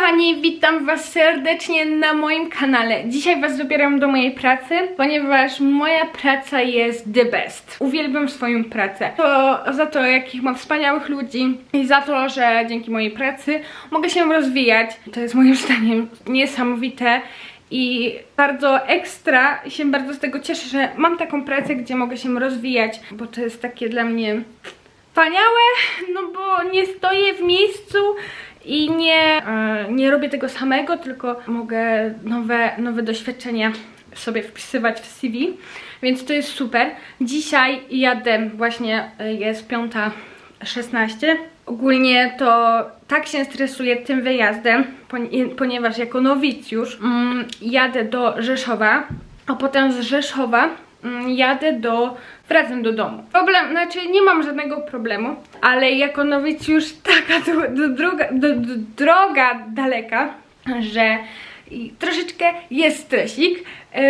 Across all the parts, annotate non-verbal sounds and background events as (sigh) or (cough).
kochani, witam was serdecznie na moim kanale. Dzisiaj was zabieram do mojej pracy, ponieważ moja praca jest the best. Uwielbiam swoją pracę. To za to, jakich mam wspaniałych ludzi i za to, że dzięki mojej pracy mogę się rozwijać. To jest moim (laughs) zdaniem niesamowite i bardzo ekstra się bardzo z tego cieszę, że mam taką pracę, gdzie mogę się rozwijać, bo to jest takie dla mnie wspaniałe, no bo nie stoję w miejscu i nie, e, nie robię tego samego, tylko mogę nowe, nowe doświadczenia sobie wpisywać w CV, więc to jest super. Dzisiaj jadę, właśnie e, jest 5.16. Ogólnie to tak się stresuję tym wyjazdem, poni- ponieważ jako nowicjusz mm, jadę do Rzeszowa, a potem z Rzeszowa jadę do, wracam do domu. Problem, znaczy nie mam żadnego problemu, ale jako nowicjusz taka dro, do, droga, droga daleka, że troszeczkę jest stresik, yy,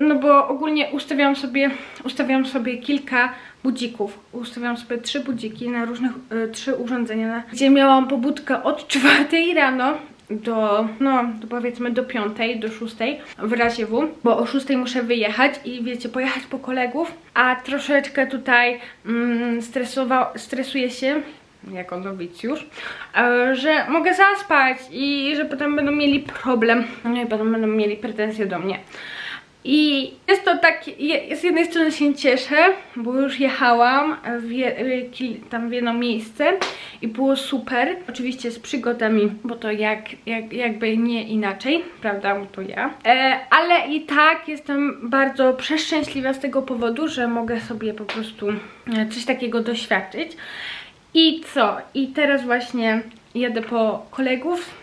no bo ogólnie ustawiałam sobie, ustawiałam sobie kilka budzików. Ustawiałam sobie trzy budziki na różnych, yy, trzy urządzenia, na, gdzie miałam pobudkę od (laughs) czwartej rano do, no, do powiedzmy do piątej, do szóstej w razie W, bo o szóstej muszę wyjechać i wiecie, pojechać po kolegów, a troszeczkę tutaj mm, stresował, stresuję się jako nowicjusz, e, że mogę zaspać i że potem będą mieli problem, no i potem będą mieli pretensje do mnie. I jest to tak, z jednej strony się cieszę, bo już jechałam w je, tam w jedno miejsce i było super. Oczywiście z przygodami, bo to jak, jak, jakby nie inaczej, prawda, bo to ja. E, ale i tak jestem bardzo przeszczęśliwa z tego powodu, że mogę sobie po prostu e, coś takiego doświadczyć. I co? I teraz właśnie jadę po kolegów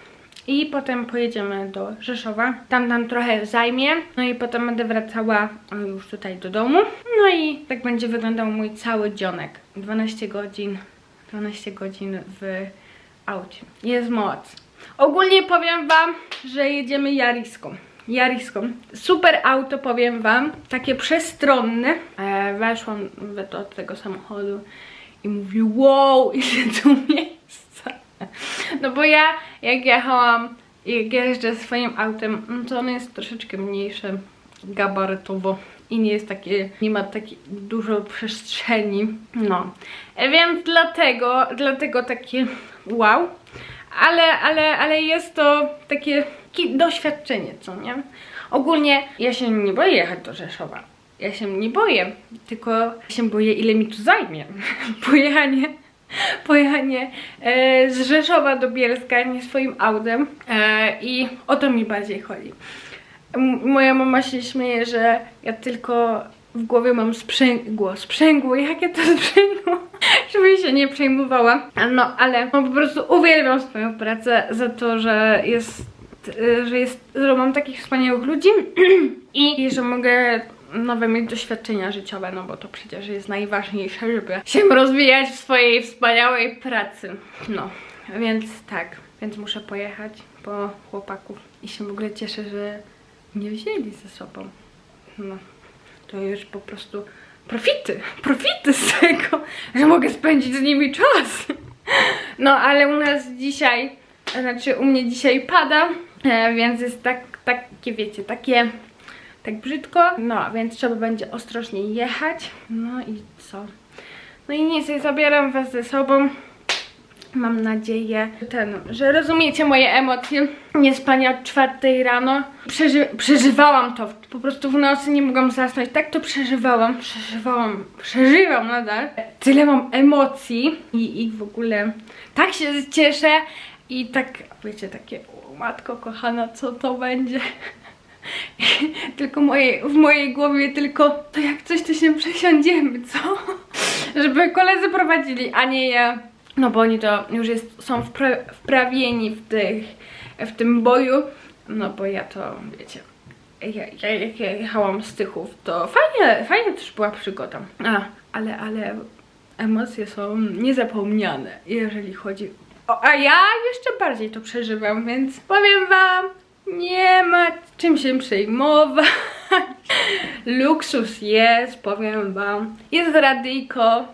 i potem pojedziemy do Rzeszowa. Tam nam trochę zajmie. No i potem będę wracała już tutaj do domu. No i tak będzie wyglądał mój cały dzionek. 12 godzin, 12 godzin w aucie. Jest moc. Ogólnie powiem wam, że jedziemy Jariską. Jariską. Super auto, powiem wam. Takie przestronne. E, weszłam do tego samochodu i mówię, wow, (laughs) ile tu miejsca. No bo ja, jak jechałam, jak jeżdżę swoim autem, no to ono jest troszeczkę mniejsze gabarytowo i nie jest takie, nie ma takiej dużo przestrzeni. No, E, więc dlatego, dlatego takie wow. Ale, ale, ale jest to takie ki- doświadczenie, co nie? Ogólnie ja się nie boję jechać do Rzeszowa. Ja się nie boję, tylko się boję, ile mi tu zajmie. (laughs) Pojechanie, (laughs) pojechanie e, z Rzeszowa do Bielska nie swoim autem e, i o to mi bardziej chodzi. Moja mama się śmieje, że ja tylko w głowie mam sprzęgło, sprzęgło, jakie to (laughs) sprzęgło, żeby się nie przejmowała. No, ale no, po prostu uwielbiam swoją pracę za to, że jest, y, że jest, że mam takich wspaniałych ludzi (clears throat) i że mogę nowe mieć doświadczenia życiowe, no bo to przecież jest najważniejsze, żeby się rozwijać w swojej wspaniałej pracy. No, więc tak, więc muszę pojechać po chłopaków i się w ogóle cieszę, że nie wzięli ze sobą. No, to już po prostu profity, profity z tego, że mogę spędzić z nimi czas. No, ale u nas dzisiaj, znaczy u mnie dzisiaj pada, e, więc jest tak, takie wiecie, takie tak brzydko. No, więc trzeba będzie ostrożnie jechać. No i co? No i nic, zabieram was ze sobą. Mam nadzieję, ten, że rozumiecie moje emocje. Niespania od czwartej rano. Przeży przeżywałam to. Po prostu w nocy nie mogłam zasnąć. Tak to przeżywałam. Przeżywałam. Przeżywam nadal. Tyle mam emocji i, i w ogóle tak się cieszę. I tak, wiecie, takie, o matko kochana, co to będzie? (laughs) tylko moje, w mojej głowie tylko to jak coś to się przesiądziemy, co? (laughs) Żeby koledzy prowadzili, a nie ja. No bo oni to już jest, są wpra wprawieni w, tych, w tym boju. No bo ja to, wiecie, ja, ja, jak ja jechałam z Tychów, to fajnie, fajnie też była przygoda. A, ale, ale emocje są niezapomniane, jeżeli chodzi o... A ja jeszcze bardziej to przeżywam, więc powiem wam, nie ma czym się przejmować. Luksus jest, powiem wam. Jest radyjko,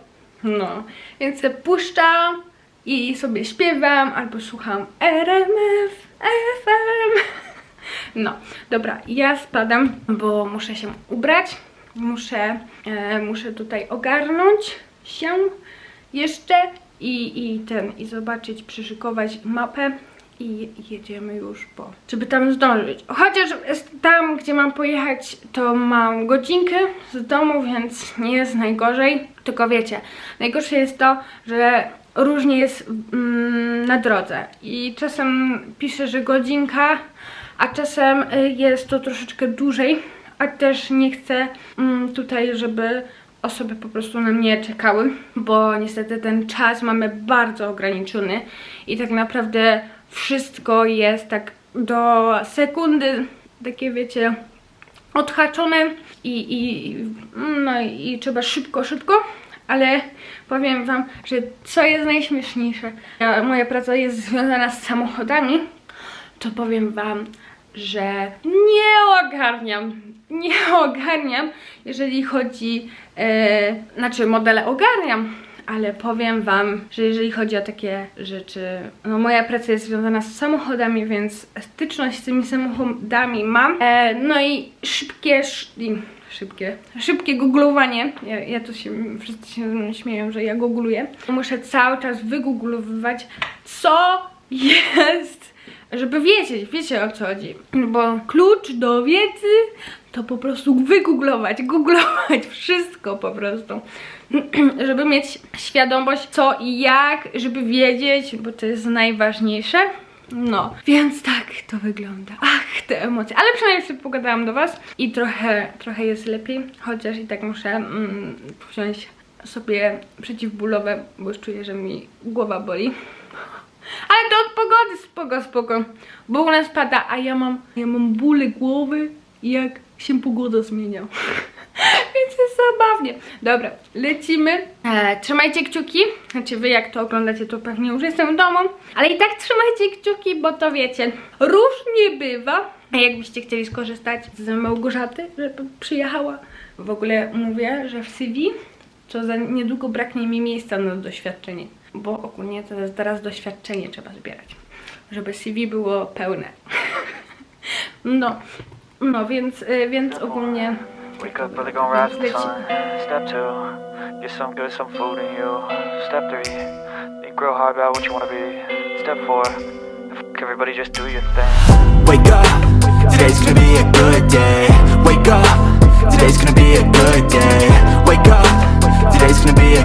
no. Więc puszczam i sobie śpiewam albo słucham RMF. FM. No, dobra, ja spadam, bo muszę się ubrać. Muszę, e, muszę tutaj ogarnąć się jeszcze i, i ten, i zobaczyć, przyszykować mapę i jedziemy już po, żeby tam zdążyć. Chociaż tam, gdzie mam pojechać, to mam godzinkę z domu, więc nie jest najgorzej. Tylko wiecie, najgorsze jest to, że różnie jest mm, na drodze i czasem pisze, że godzinka, a czasem y, jest to troszeczkę dłużej, a też nie chcę mm, tutaj, żeby osoby po prostu na mnie czekały, bo niestety ten czas mamy bardzo ograniczony i tak naprawdę wszystko jest tak do sekundy, takie wiecie, odhaczone i, i, no, i trzeba szybko, szybko, ale powiem wam, że co jest najśmieszniejsze, ja, moja praca jest związana z samochodami, to powiem wam, że nie ogarniam, nie ogarniam, jeżeli chodzi, e, znaczy modele ogarniam, ale powiem wam, że jeżeli chodzi o takie rzeczy, no moja praca jest związana z samochodami, więc styczność z tymi samochodami mam. E, no i szybkie, sz, szybkie, szybkie googlowanie. Ja, ja to się, wszyscy się śmieją, że ja googluję. Muszę cały czas wygooglowywać, co jest, żeby wiedzieć, wiecie o co chodzi. Bo klucz do wiedzy to po prostu wygooglować, googlować (laughs) wszystko po prostu. (clears throat) żeby mieć świadomość co i jak, żeby wiedzieć, bo to jest najważniejsze. No, więc tak to wygląda. Ach, te emocje. Ale przynajmniej sobie pogadałam do Was i trochę, trochę jest lepiej, chociaż i tak muszę mm, wziąć sobie przeciwbólowe, bo już czuję, że mi głowa boli. Ale to od pogody, spoko, spoko. Bo u nas pada, a ja mam, ja mam bóle głowy, jak się pogoda zmienia. (laughs) Więc jest zabawnie. Dobra, lecimy. E, trzymajcie kciuki. Znaczy wy jak to oglądacie, to pewnie już jestem w domu. Ale i tak trzymajcie kciuki, bo to wiecie, różnie bywa. A jakbyście chcieli skorzystać z Małgorzaty, żeby przyjechała. W ogóle mówię, że w CV to za niedługo braknie mi miejsca na doświadczenie. Bo ogólnie to jest teraz doświadczenie trzeba zbierać. Żeby CV było pełne. (laughs) No, no więc, y, więc ogólnie Wake up early, gonna rise the sun. Step two, get some good, some food in you. Step three, think real hard about what you wanna be. Step four, f- everybody just do your thing. Wake up, today's gonna be a good day. Wake up, today's gonna be a good day. Wake up, today's gonna be a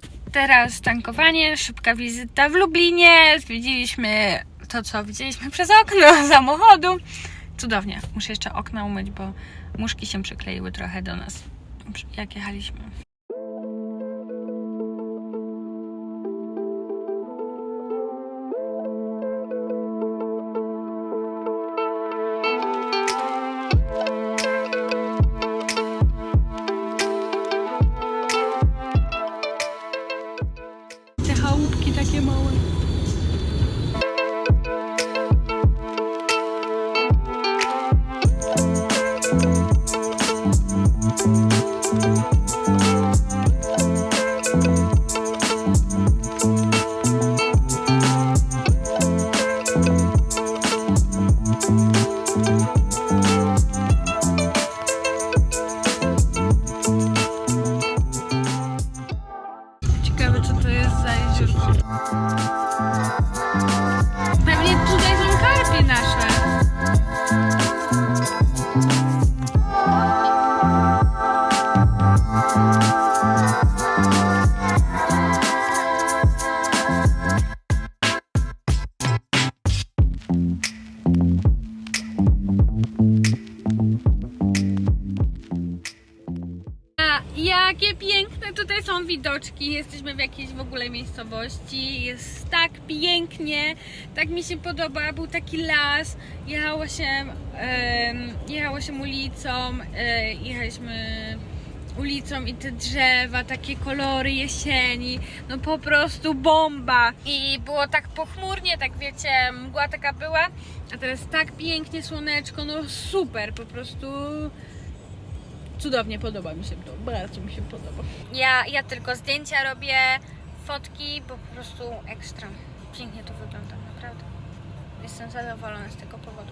Teraz tankowanie, szybka wizyta w Lublinie. Zwiedziliśmy to, co widzieliśmy przez okno (laughs) samochodu. Cudownie. Muszę jeszcze okna umyć, bo muszki się przykleiły trochę do nas, jak jechaliśmy. Que tá queimando. Takie piękne tutaj są widoczki. Jesteśmy w jakiejś w ogóle miejscowości. Jest tak pięknie. Tak mi się podoba. Był taki las. Jechało się, jechało się ulicą. E, jechaliśmy ulicą i te drzewa, takie kolory jesieni. No po prostu bomba. I było tak pochmurnie, tak wiecie, mgła taka była. A teraz tak pięknie słoneczko. No super, po prostu cudownie podoba mi się to, bardzo mi się podoba. Ja, ja tylko zdjęcia robię, fotki, bo po prostu ekstra. Pięknie to wygląda, naprawdę. Jestem zadowolona z tego powodu.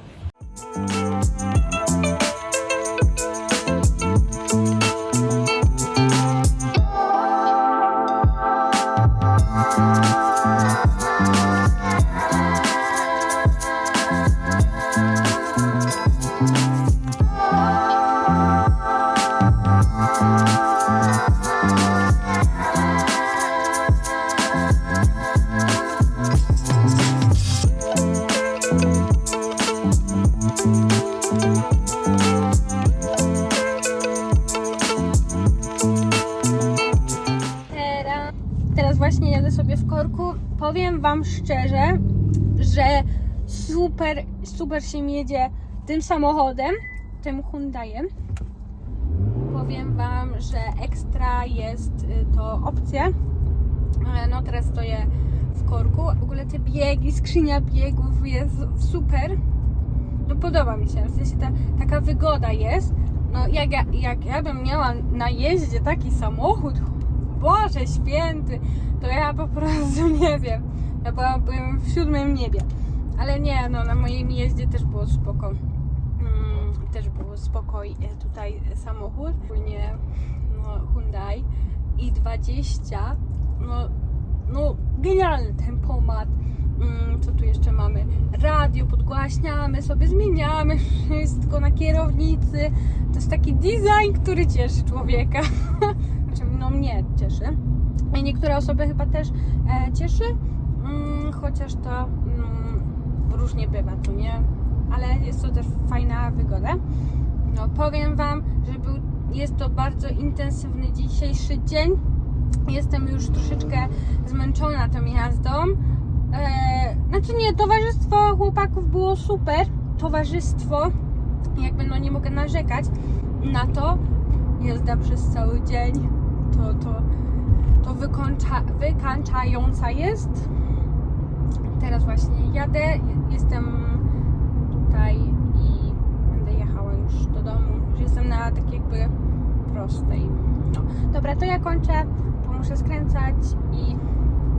Jadę sobie w korku. Powiem Wam szczerze, że super, super się mi jedzie tym samochodem, tym Hyundaiem. Powiem Wam, że ekstra jest y, to opcja. E, No teraz stoję w korku. W ogóle te biegi, skrzynia biegów jest super. No podoba mi się, w sensie ta, taka wygoda jest. No jak ja, jak ja bym miała na jeździe taki samochód, Boże święty, to ja po prostu (laughs) nie wiem. Ja byłabym w siódmym niebie. Ale nie, no na moim jeździe też było spoko. Mm, też było spoko i, e, tutaj samochód. Ogólnie no, Hyundai i 20. No, no genialny tempomat. Mm, co tu jeszcze mamy? Radio podgłaśniamy sobie, zmieniamy wszystko na kierownicy. To jest taki design, który cieszy człowieka. (laughs) no mnie cieszy. I niektóre osoby chyba też e, cieszy, mm, chociaż to mm, różnie bywa, tu nie? Ale jest to też fajna wygoda. No powiem Wam, że był, jest to bardzo intensywny dzisiejszy dzień. Jestem już troszeczkę zmęczona tą jazdą. E, znaczy nie, towarzystwo chłopaków było super. Towarzystwo, jakby no nie mogę narzekać na to. Jazda przez cały dzień to, to, to wykończa, wykańczająca jest. Teraz właśnie jadę, jestem tutaj i będę jechała już do domu. Już jestem na tak jakby prostej. No. Dobra, to ja kończę, bo muszę skręcać i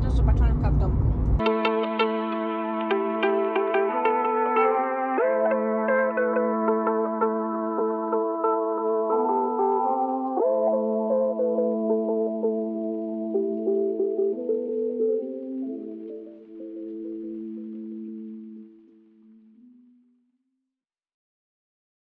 do zobaczenia w domu.